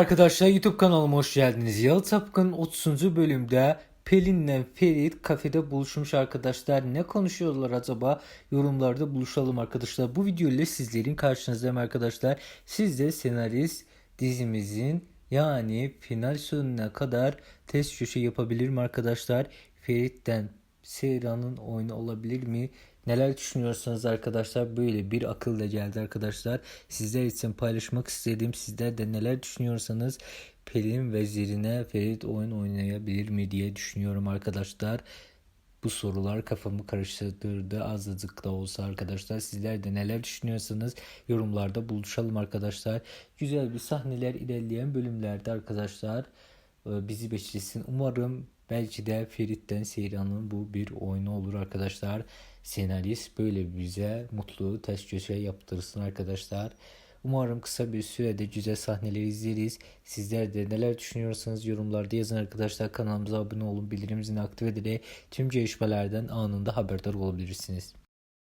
Arkadaşlar YouTube kanalıma hoş geldiniz. Yalı Tapkın 30. bölümde Pelin'le Ferit kafede buluşmuş arkadaşlar. Ne konuşuyorlar acaba? Yorumlarda buluşalım arkadaşlar. Bu video ile sizlerin karşınızdayım arkadaşlar. Siz de senarist dizimizin yani final sonuna kadar test köşe yapabilir mi arkadaşlar? Ferit'ten Seyran'ın oyunu olabilir mi? Neler düşünüyorsunuz arkadaşlar? Böyle bir akılla geldi arkadaşlar. Sizler için paylaşmak istedim. Sizler de neler düşünüyorsanız Pelin vezirine Ferit oyun oynayabilir mi diye düşünüyorum arkadaşlar. Bu sorular kafamı karıştırdı azıcık da olsa arkadaşlar. Sizler de neler düşünüyorsanız yorumlarda buluşalım arkadaşlar. Güzel bir sahneler ilerleyen bölümlerde arkadaşlar bizi beklesin. Umarım belki de Ferit'ten Seyran'ın bu bir oyunu olur arkadaşlar. Senarist böyle bize mutlu ters köşe yaptırsın arkadaşlar. Umarım kısa bir sürede güzel sahneleri izleriz. Sizler de neler düşünüyorsanız yorumlarda yazın arkadaşlar. Kanalımıza abone olun. Bildirim zilini aktif ederek tüm gelişmelerden anında haberdar olabilirsiniz.